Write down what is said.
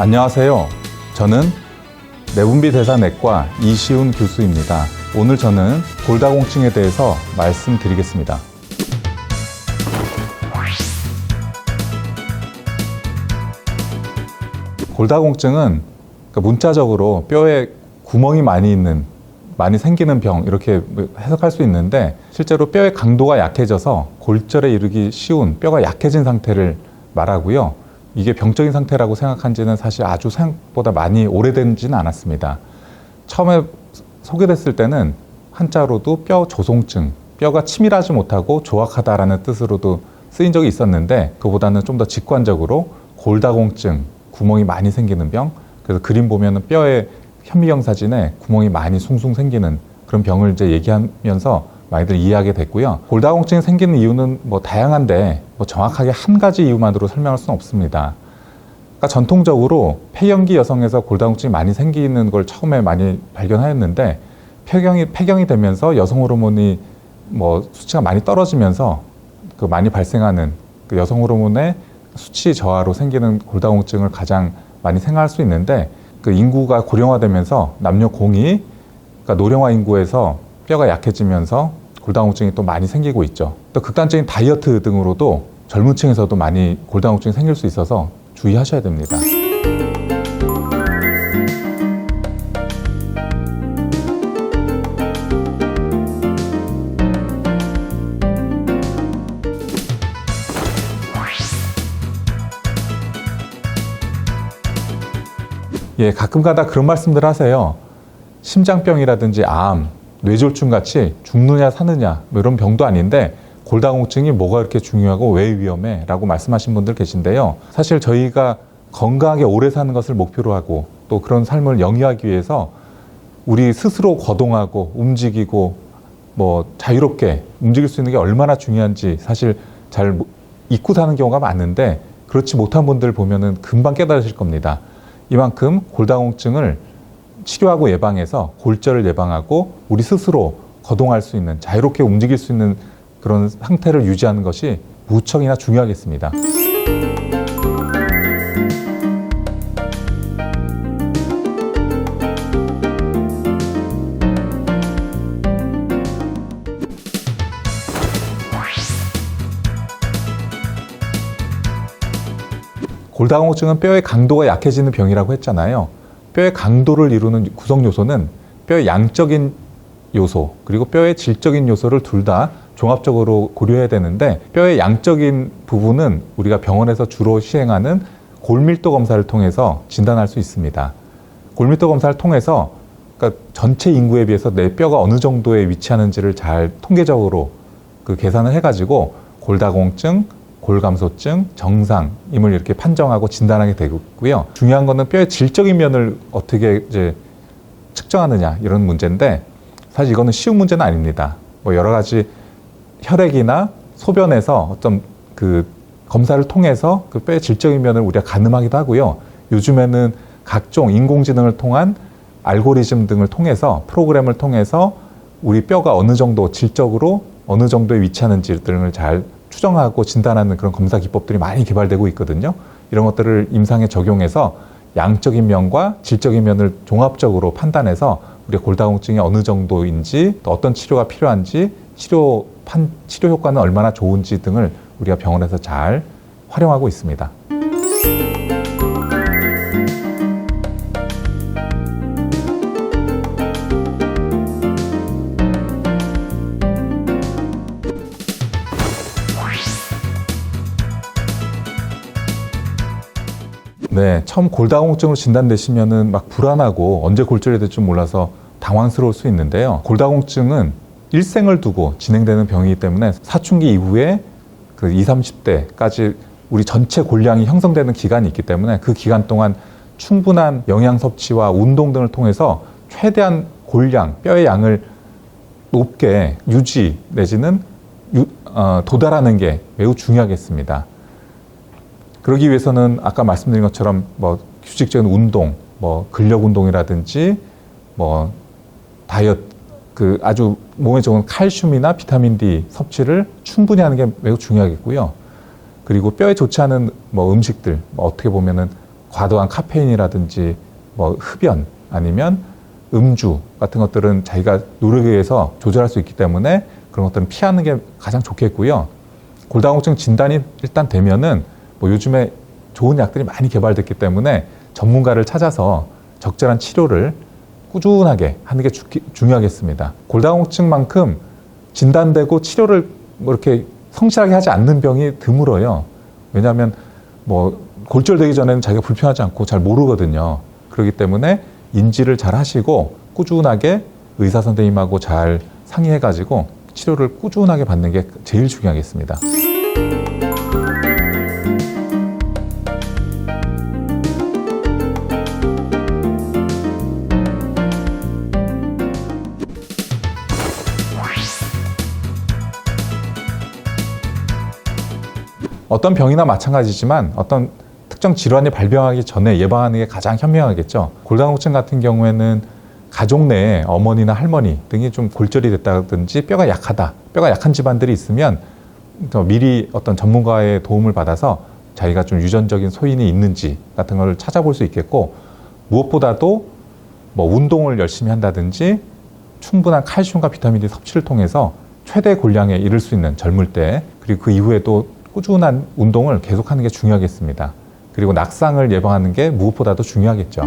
안녕하세요. 저는 내분비 대사내과 이시훈 교수입니다. 오늘 저는 골다공증에 대해서 말씀드리겠습니다. 골다공증은 그러니까 문자적으로 뼈에 구멍이 많이 있는 많이 생기는 병 이렇게 해석할 수 있는데 실제로 뼈의 강도가 약해져서 골절에 이르기 쉬운 뼈가 약해진 상태를 말하고요. 이게 병적인 상태라고 생각한 지는 사실 아주 생각보다 많이 오래되지는 않았습니다. 처음에 소개됐을 때는 한자로도 뼈 조송증, 뼈가 치밀하지 못하고 조악하다라는 뜻으로도 쓰인 적이 있었는데 그보다는 좀 더 직관적으로 골다공증, 구멍이 많이 생기는 병. 그래서 그림 보면은 뼈에 현미경 사진에 구멍이 많이 숭숭 생기는 그런 병을 이제 얘기하면서 많이들 이해하게 됐고요. 골다공증이 생기는 이유는 뭐 다양한데 뭐 정확하게 한 가지 이유만으로 설명할 수는 없습니다. 그러니까 전통적으로 폐경기 여성에서 골다공증이 많이 생기는 걸 처음에 많이 발견하였는데 폐경이 폐경이 되면서 여성 호르몬이 뭐 수치가 많이 떨어지면서 그 많이 발생하는 그 여성 호르몬의 수치 저하로 생기는 골다공증을 가장 많이 생각할 수 있는데 그 인구가 고령화되면서 남녀 공이 그러니까 노령화 인구에서 뼈가 약해지면서 골다공증이 또 많이 생기고 있죠. 또 극단적인 다이어트 등으로도 젊은 층에서도 많이 골다공증이 생길 수 있어서 주의하셔야 됩니다. 예, 가끔가다 그런 말씀들 하세요. 심장병이라든지 암, 뇌졸중 같이 죽느냐 사느냐 뭐 이런 병도 아닌데 골다공증이 뭐가 그렇게 중요하고 왜 위험해? 라고 말씀하신 분들 계신데요. 사실 저희가 건강하게 오래 사는 것을 목표로 하고 또 그런 삶을 영위하기 위해서 우리 스스로 거동하고 움직이고 뭐 자유롭게 움직일 수 있는 게 얼마나 중요한지 사실 잘 잊고 사는 경우가 많은데 그렇지 못한 분들 보면은 금방 깨달으실 겁니다. 이만큼 골다공증을 치료하고 예방해서 골절을 예방하고 우리 스스로 거동할 수 있는 자유롭게 움직일 수 있는 그런 상태를 유지하는 것이 무척이나 중요하겠습니다. 골다공증은 뼈의 강도가 약해지는 병이라고 했잖아요. 뼈의 강도를 이루는 구성 요소는 뼈의 양적인 요소 그리고 뼈의 질적인 요소를 둘 다 종합적으로 고려해야 되는데 뼈의 양적인 부분은 우리가 병원에서 주로 시행하는 골밀도 검사를 통해서 진단할 수 있습니다. 골밀도 검사를 통해서 그러니까 전체 인구에 비해서 내 뼈가 어느 정도에 위치하는지를 잘 통계적으로 그 계산을 해가지고 골다공증, 골감소증, 정상임을 이렇게 판정하고 진단하게 되고요. 중요한 거는 뼈의 질적인 면을 어떻게 이제 측정하느냐 이런 문제인데 사실 이거는 쉬운 문제는 아닙니다. 뭐 여러 가지 혈액이나 소변에서 어떤 그 검사를 통해서 그 뼈의 질적인 면을 우리가 가늠하기도 하고요. 요즘에는 각종 인공지능을 통한 알고리즘 등을 통해서 프로그램을 통해서 우리 뼈가 어느 정도 질적으로 어느 정도에 위치하는지 등을 잘 추정하고 진단하는 그런 검사 기법들이 많이 개발되고 있거든요. 이런 것들을 임상에 적용해서 양적인 면과 질적인 면을 종합적으로 판단해서 우리가 골다공증이 어느 정도인지 또 어떤 치료가 필요한지 치료 판 치료 효과는 얼마나 좋은지 등을 우리가 병원에서 잘 활용하고 있습니다. 네, 처음 골다공증으로 진단되시면은 막 불안하고 언제 골절이 될 줄 몰라서 당황스러울 수 있는데요. 골다공증은 일생을 두고 진행되는 병이기 때문에 사춘기 이후에 그 20, 30대까지 우리 전체 골량이 형성되는 기간이 있기 때문에 그 기간 동안 충분한 영양 섭취와 운동 등을 통해서 최대한 골량, 뼈의 양을 높게 유지 내지는 유, 어, 도달하는 게 매우 중요하겠습니다. 그러기 위해서는 아까 말씀드린 것처럼 뭐 규칙적인 운동, 뭐 근력 운동이라든지 뭐 다이어트 그 아주 몸에 좋은 칼슘이나 비타민 D 섭취를 충분히 하는 게 매우 중요하겠고요. 그리고 뼈에 좋지 않은 뭐 음식들 뭐 어떻게 보면은 과도한 카페인이라든지 뭐 흡연 아니면 음주 같은 것들은 자기가 노력에 의해서 조절할 수 있기 때문에 그런 것들은 피하는 게 가장 좋겠고요. 골다공증 진단이 일단 되면은 뭐 요즘에 좋은 약들이 많이 개발됐기 때문에 전문가를 찾아서 적절한 치료를 꾸준하게 하는 게 주- 중요하겠습니다. 골다공증만큼 진단되고 치료를 뭐 이렇게 성실하게 하지 않는 병이 드물어요. 왜냐하면 뭐 골절되기 전에는 자기가 불편하지 않고 잘 모르거든요. 그렇기 때문에 인지를 잘 하시고 꾸준하게 의사 선생님하고 잘 상의해가지고 치료를 꾸준하게 받는 게 제일 중요하겠습니다. 어떤 병이나 마찬가지지만 어떤 특정 질환이 발병하기 전에 예방하는 게 가장 현명하겠죠. 골다공증 같은 경우에는 가족 내에 어머니나 할머니 등이 좀 골절이 됐다든지 뼈가 약하다, 뼈가 약한 집안들이 있으면 더 미리 어떤 전문가의 도움을 받아서 자기가 좀 유전적인 소인이 있는지 같은 걸 찾아볼 수 있겠고 무엇보다도 뭐 운동을 열심히 한다든지 충분한 칼슘과 비타민 D 섭취를 통해서 최대 골량에 이를 수 있는 젊을 때 그리고 그 이후에도 꾸준한 운동을 계속하는 게 중요하겠습니다. 그리고 낙상을 예방하는 게 무엇보다도 중요하겠죠.